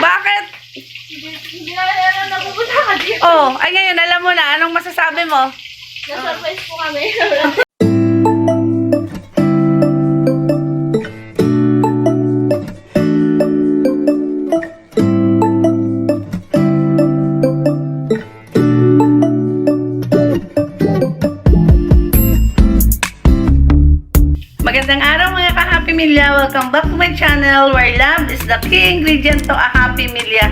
Bakit? Hindi hindi na napupunta ka dito. Oh, ay ngayon, alam mo na. Anong masasabi mo? Na-surprise po kami. Welcome back to my channel where love is the key ingredient to a happy milya.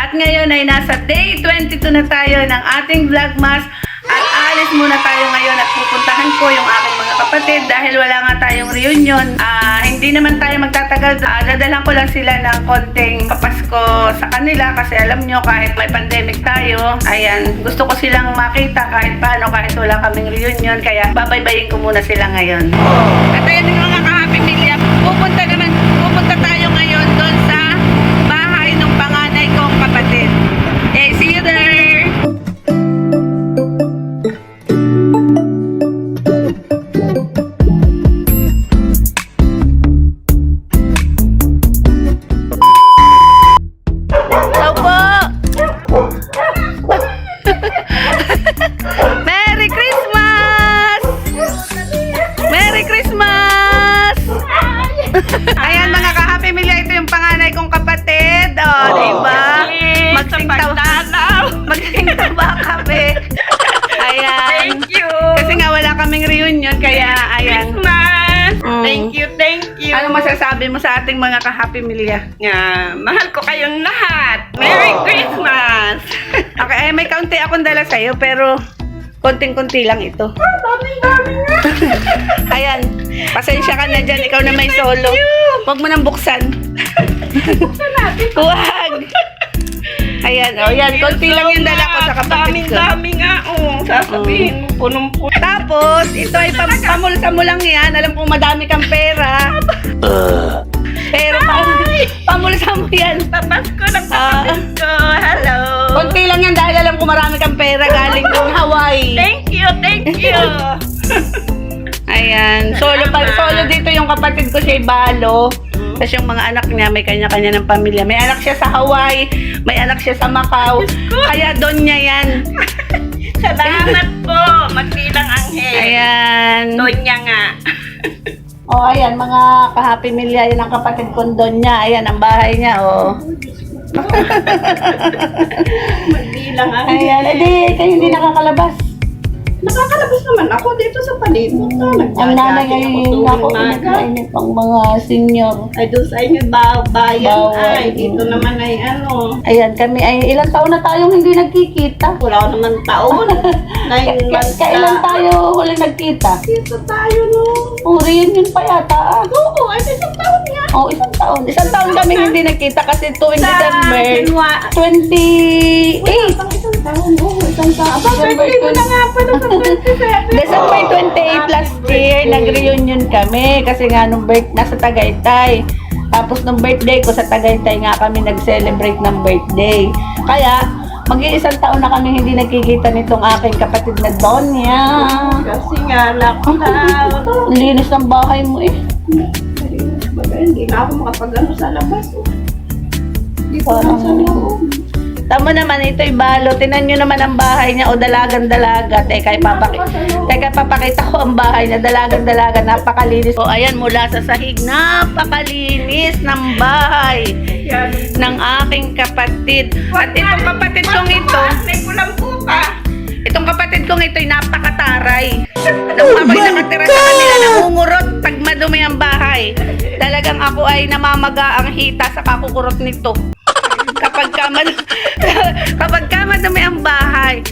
At ngayon ay nasa day 22 na tayo ng ating vlogmas at alis muna tayo ngayon at pupuntahan ko yung aking mga kapatid dahil wala nga tayong reunion. Ah, hindi naman tayo magtatagal. Ah, dadalan ko lang sila ng konting papasko sa kanila kasi alam nyo kahit may pandemic tayo, ayan, gusto ko silang makita kahit paano kahit wala kaming reunion kaya babaybayin ko muna sila ngayon. At ayan yung mga ka-happy milya, pupunta naman, pupunta tayo ngayon doon sa kaya ayan. Christmas. Mm. Thank you, thank you. Ano masasabi mo sa ating mga ka-happy milya? Nga, mahal ko kayong lahat. Merry Christmas. Okay, ay may kaunti akong dala sa'yo, pero konting-konti lang ito. Daming dami nga. Ayan, pasensya ka na dyan, ikaw na may solo. Huwag mo nang buksan. Buksan natin. Huwag! Ayan, o yan, konti lang yung dala ko sa kapatid Daming ko. dami nga. Oh, sasabihin mo, punong-puno. Tapos, ito ay pam pamulsa mo lang yan. Alam kong madami kang pera. Pero pam pamulsa mo yan. Papasko ng Ah. kapatid ko. Hello. Konti lang yan dahil alam ko marami kang pera galing kong Hawaii. Thank you, thank you. Ayan, solo pa, solo dito yung kapatid ko si Balo. Tapos yung mga anak niya, may kanya-kanya ng pamilya. May anak siya sa Hawaii, may anak siya sa Macau. Kaya doon niya yan. Salamat po. Magsilang anghel. Ayan. Donya nga. Oh, ayan, mga ka-happy milya, yan ang kapatid kong doon niya. Ayan, ang bahay niya, oh. Magsilang anghel. Ayan, edi, kayo hindi nakakalabas. Nakakalabas naman ako dito sa palibot. Ang nanay ay ako init pang mga senior. Ay, doon sa inyo ba, bayan Bawal. ay, dito naman ay ano, Ayan, kami ay ilang taon na tayong hindi nagkikita. wala naman taon. Nine Ka- months kailan na. tayo huli nagkita? Dito tayo no. Oh, reunion pa yata. Ah. Oo, ay isang taon nga. Oh, isang taon. Isang taon kami hindi nagkita kasi tuwing December January. 28. Pang isang taon, oo, isang taon. Aba, December birthday mo na nga pala sa 27. December 28 last year, nag-reunion kami kasi nga nung birth, nasa Tagaytay. Tapos nung birthday ko sa Tagaytay nga kami nag-celebrate ng birthday. Kaya, mag-iisang taon na kami hindi nagkikita nitong aking kapatid na Donya. Kasi nga, lockdown. Ang linis ng bahay mo eh. Baga, hindi na ako makapag-ano sa labas. Dito Parang- lang sa loob. Tama naman, ito'y balo. Tinan nyo naman ang bahay niya o dalagan-dalaga. Teka, ipapakita. Teka, papakita ko ang bahay niya. Dalagan-dalaga, napakalinis. O, ayan, mula sa sahig, napakalinis ng bahay Yan. ng aking kapatid. At itong kapatid kong ito, May kulang po pa. itong kapatid kong ito'y napakataray. Nung ako'y nakatira sa kanila, nangungurot pag madumi ang bahay. Ako ay namamaga ang hita sa kakukurot nito. Kapag ka, mad- kapag ka madumi ang bahay,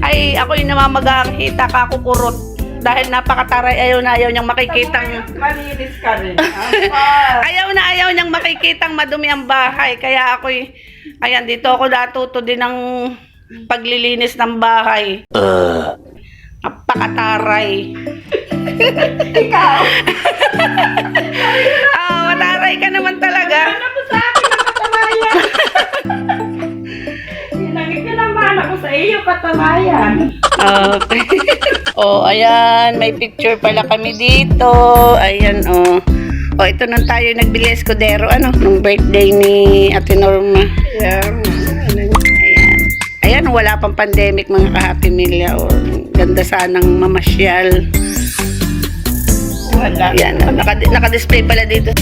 ay ako'y namamaga ang hita kakukurot. Dahil napakataray, ayaw na ayaw niyang makikitang Malinis ka rin. Ayaw na ayaw niyang makikitang madumi ang bahay. Kaya ako'y, ayan, dito ako natuto din ng paglilinis ng bahay. Napakataray. Ikaw. Mataray ka naman talaga. Ano po sa akin ang katamayan? Sinangit ka naman ako sa iyo katamayan. Okay. oh, ayan, may picture pala kami dito. Ayan, oh. O, ito nang tayo nagbili Escudero, ano, nung birthday ni Ate Norma. Yan. Ayan. Ayan, wala pang pandemic mga ka-happy meal. O, ganda sanang mamasyal. Wala. Ayan, naka, naka-display pala dito.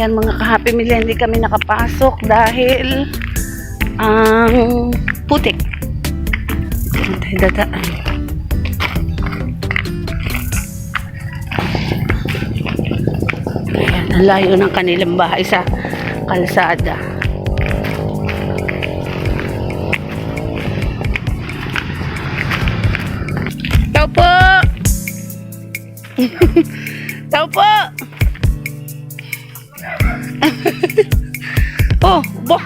Ayan mga ka-happy meal, hindi kami nakapasok dahil ang putik. Diyan tayo dadaan. Ayan, ang layo ng kanilang bahay sa kalsada. Tao po! Tao po! oh, bo.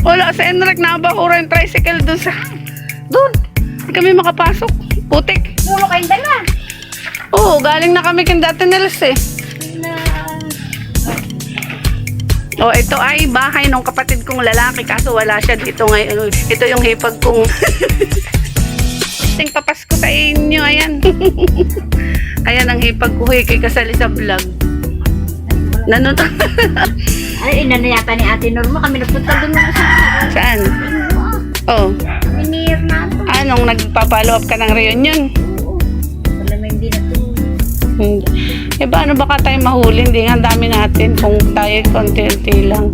Wala sa Enrec na abahura yung tricycle dun sa... Dun. Hindi kami makapasok. Putik. Puro kayong dala. Oo, galing na kami kin dati nilas eh. Na... Oh, ito ay bahay ng kapatid kong lalaki kaso wala siya dito ngayon. Ito yung hipag kong Ting papasko sa inyo, ayan. ayan ang hipag ko, eh, kay kasali sa vlog. Nanonood. Ay, ina na yata ni Ate Norma. Kami napunta doon na sa... Saan? Oh, Minir na ito. anong nagpa-follow up ka ng reunion? Wala na hindi na. Hindi. Eh, paano baka tayo mahuli? Hindi nga ang dami natin kung tayo konti-unti lang.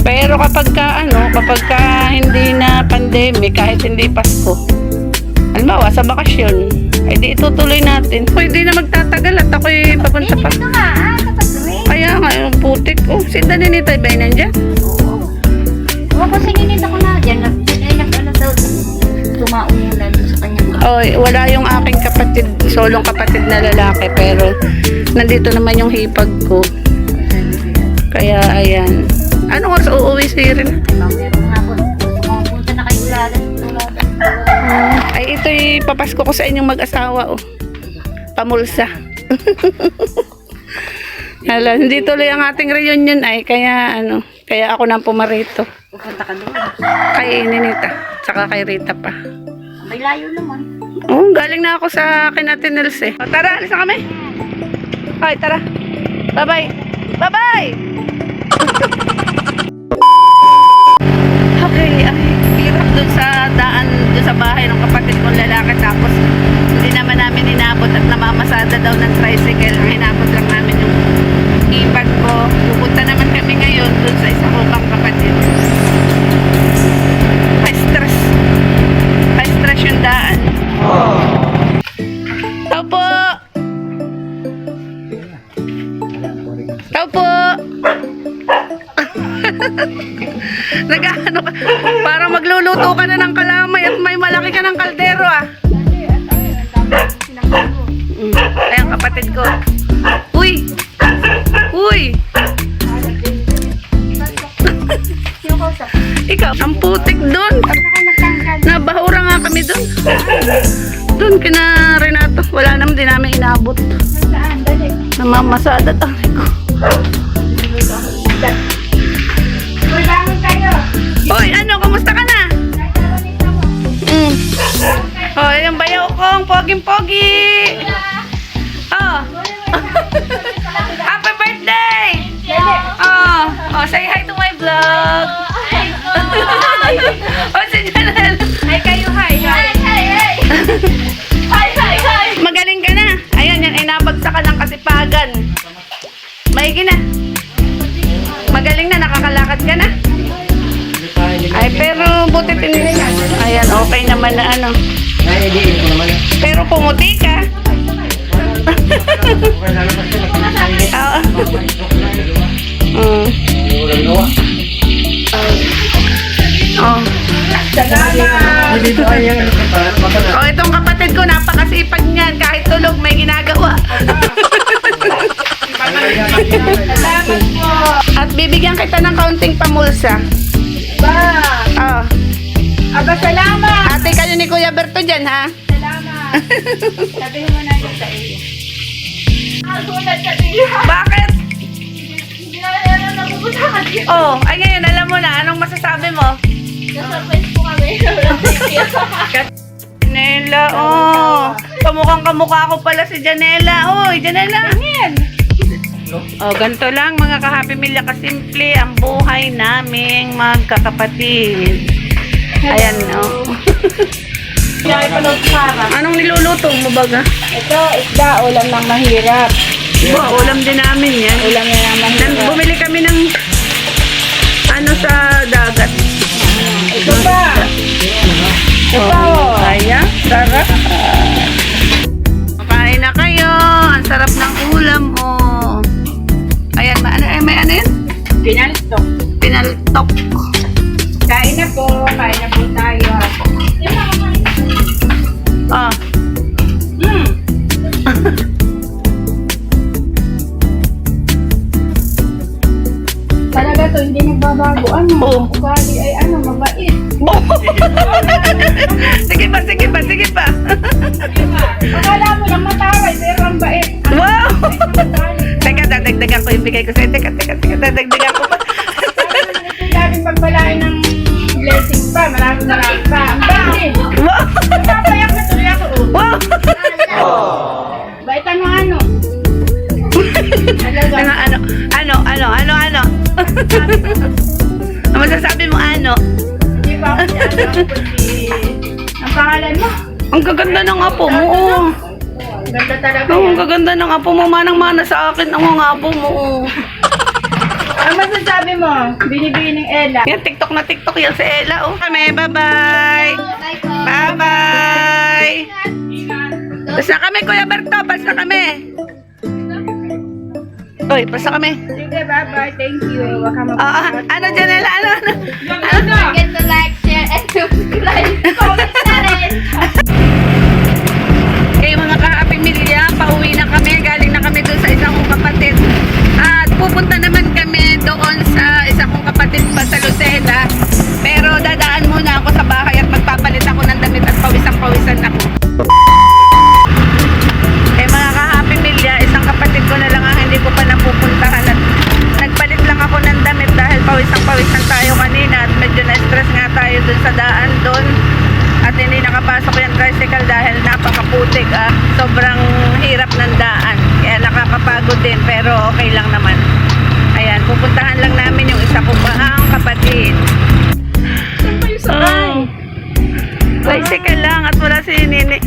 Pero kapag ka, ano, kapag ka hindi na pandemic, kahit hindi Pasko, halimbawa sa bakasyon, ay di itutuloy natin. Pwede na magtatagal at ako'y papunta pa. Ito nga, ah, nga, yung putik. Oh, si Daninita ba yun nandyan? Oo. Oo, kasi ninita ko na dyan. Ay, nag-ano daw. Tumaumulan sa kanyang Oh, wala yung aking kapatid, solong kapatid na lalaki, pero nandito naman yung hipag ko. Kaya, ayan. Ano oras uuwi si Irene? Ay, ito'y papasko ko sa inyong mag-asawa, oh. Pamulsa. Hala, hindi tuloy ang ating reunion ay, kaya ano, kaya ako nang pumarito. Pupunta ka doon. Kay Ninita, saka kay Rita pa. May layo naman. Oh, galing na ako sa kinatin Nels eh. O, tara, alis na kami. Hoy, tara. Bye-bye. Bye-bye! okay, ay, hirap dun sa daan, dun sa bahay ng kapatid kong lalaki. Tapos, hindi naman namin inabot at namamasada daw ng tricycle. Inabot lang ipad ko. Pupunta naman kami ngayon dun sa isa ko pang kapatid. Doon kina Renato. Wala naman din namin inabot. Saan? Dali. Namamasada tayo ko. Uy, bangon kayo. Hoy, ano? Kumusta ka na? Mm. Oh, yung bayaw kong poging-pogi. Oh. Happy birthday! Oh, oh, say hi to my vlog. oh, si Janelle. Okay naman na ano. Pero pumuti ka. Oo. Oh. Oh, itong kapatid ko, napakasipag niyan. Kahit tulog, may ginagawa. At bibigyan kita ng kaunting pamulsa. Ba! Oh. Aba, salamat! Kuya Berto dyan, ha? Salamat! Sabi mo na yun sa iyo. Ah, sulat ka din. Bakit? Hindi na yan ang napupuntahan dito. Oh, ay ngayon, alam mo na. Anong masasabi mo? Nasa-surprise po kami. Janela, oh. Kamukhang kamukha ko pala si Janela. Oy, Janela. Oh, ganito lang mga ka-happy milya kasimple ang buhay naming magkakapatid. Ayan, oh. Anong niluluto mo baga? Ito, isda, ulam ng mahirap. Ba, ulam din namin yan. Ulam na ng Nan, mahirap. bumili kami ng ano sa dagat. Ito pa. Ito. Ayan, sarap. Dadagdagan ko sa'yo. Teka, teka, teka, dadagdagan ko pa. Daming pagpalain ng blessings pa. Maraming maraming pa. Ang bait. wow! Napapayak na tuloy ako. Wow! Bait ano ano. Ano, ano, ano, ano, ano, ano? Ang masasabi mo, ano? Hindi pa ako siya alam kundi ang pangalan mo. Ang gaganda ng apo mo, oh. Ganda talaga Oh, yan. ang gaganda ng apo mo. Manang-mana sa akin ang mga apo mo, oh. Ano masasabi mo? Binibigay ng Ella. Yan, TikTok na TikTok yan si Ella, oh. Kami, bye-bye. Bye-bye. Basta kami, Kuya Berto. Basta kami. Uy, basta kami. Sige, bye-bye. Thank you. Wag ka Ah, ah, ano, Janela? Ano, ano? Ano? forget to like, okay lang naman. Ayan, pupuntahan lang namin yung isa ko pa ang kapatid. Oh. Tricycle lang at wala si Nini.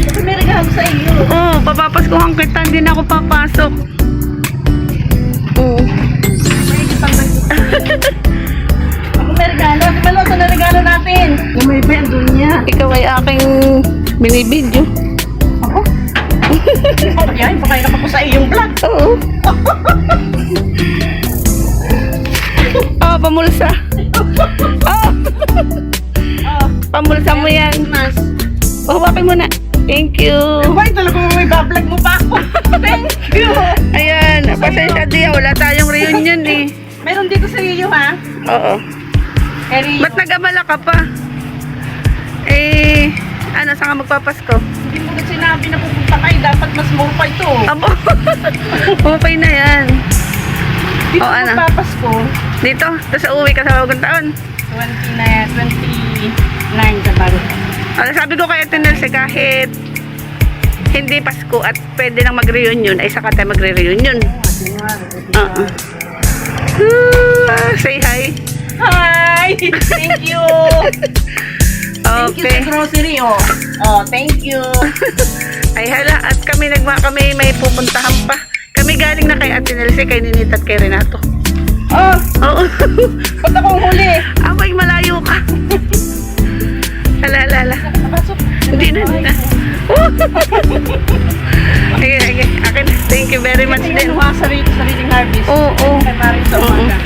Kasi may regalo sa iyo. Oo, oh, papapaskuhan kita, hindi na ako papasok. Oo. Ako may regalo. Di ba na regalo natin? Yung may pen doon niya. Ikaw ay aking binibidyo. Oh, yan. Pakain ako sa iyong vlog. Oo. oh, pamulsa. Oh, Oh. pamulsa mo yan. Mas. Pahawakin mo na. Thank you. Ay, talagang may bablog mo pa ako. Thank you. Ayan, pasensya di. Wala tayong reunion eh. Meron dito sa iyo, ha? Oo. Eri. Ba't nag-abala ka pa? Eh, ano, saan ka magpapasko? Hindi sinabi na pupunta kayo. Dapat mas more pa ito. Abo, okay na yan. Dito Oh, ano? magpapasko. Dito, tapos uuwi ka sa bagong taon. 20 na 29 sa bago. Ano, sabi ko kay Ate Nelce, kahit hindi Pasko at pwede lang mag-reunion, ay saka tayo magre-reunion. Oo. Ah, say hi. Hi! Thank you! Thank you sa grocery, oh. Oh, thank you. Ay hala, at kami nagma kami may pupuntahan pa. Kami galing na kay Ate Nelsie, kay Ninit at kay Renato. Oh, Oo. ba't akong huli? Abay, malayo ka. Ala, ala, ala. Hindi na, hindi na. Oh. Sige, sige. Akin, thank you very much din. yung mga sarili, sariling harvest. Oo, oo. Kay Maring sa umaga.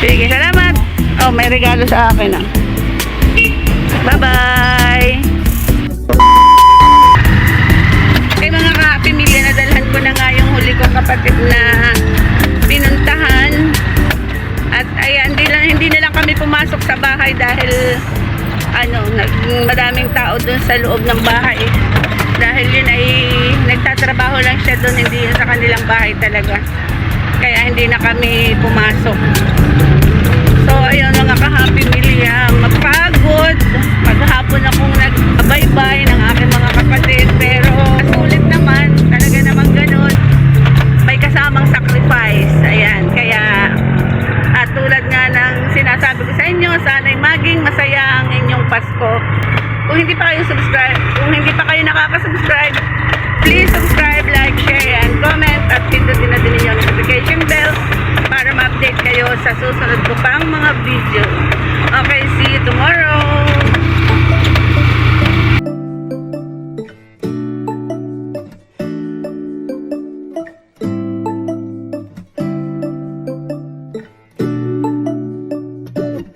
Sige, salamat. Oh, may regalo sa akin ah. Bye-bye. Kay mga kapamilya, nadalhan ko na nga yung huli ko kapatid na pinuntahan. At ayan, hindi, lang, hindi na lang kami pumasok sa bahay dahil ano, nag, madaming tao dun sa loob ng bahay. Dahil yun ay nagtatrabaho lang siya dun, hindi yun sa kanilang bahay talaga. Kaya hindi na kami pumasok. So, ayun mga ka-happy melia, mapagod. Maghapon akong nag-bye-bye ng aking mga kapatid. Pero, sulit naman. Talaga naman ganun. May kasamang sacrifice. Ayan. Kaya, at tulad nga ng sinasabi ko sa inyo, sana'y maging masaya ang inyong Pasko. Kung hindi pa kayo subscribe, kung hindi pa kayo nakaka-subscribe, please subscribe, like, share, and comment at pindutin na din ninyo ang notification bell para ma-update kayo sa susunod ko pang mga video. Okay, see you tomorrow!